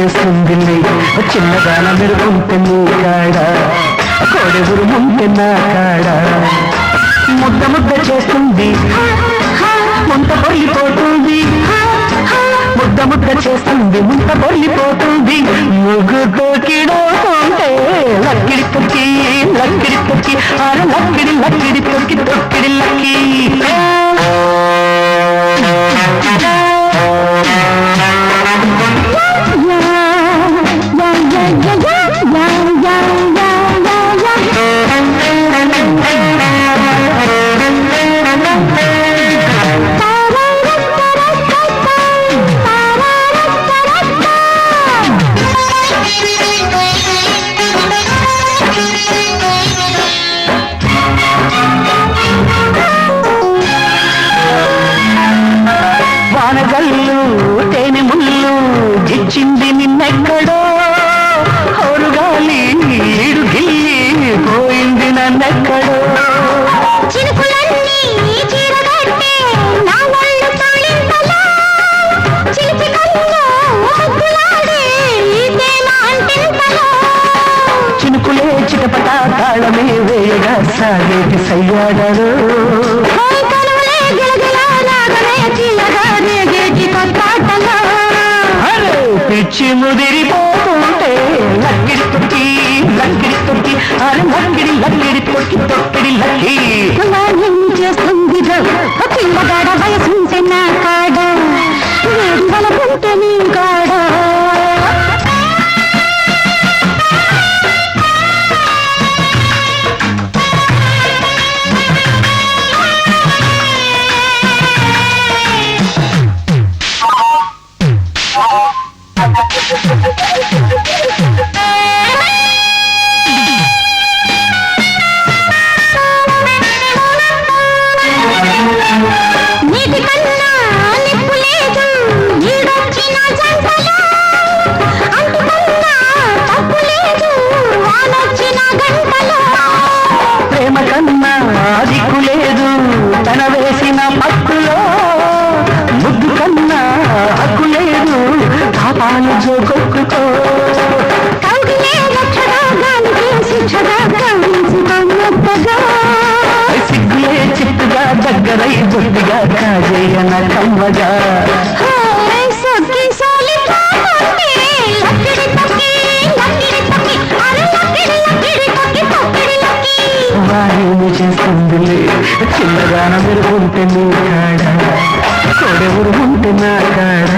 చేస్తుంది చిన్నదాన మెరుగుంటే నీ కాడ కోడెగురు ముంటే నా కాడ ముద్ద ముద్ద చేస్తుంది. ముంత పొల్లిపోతుంది. ముద్ద ముద్ద చేస్తుంది ముంత పొల్లిపోతుంది. ముగ్గుతో కిడోకుంటే లక్కిడి తొక్కి లక్కిడి తొక్కి అర లక్కిడి లక్కిడి తొక్కి తొక్కిడి లక్కి. అంటింతలో? చినుకులే చిటపట తాళమే వేయగా సాగేటి సయ్యాడరు ఓయ్ కనులే లక్కిడి కాపాలు జోకొక్కుతో. కౌగిలే రక్షగా గాలికి శిక్షగా గమనించుకున్నట్టుగా సిగ్గులే చిట్టుగా దగ్గరై బొద్దుగా కాజేయన కమ్మగా. వారిని చేస్తుంది చిన్నదాన మెరుగుంటే నీ కాడ కొడెవురు ఉంటే నా కాడ.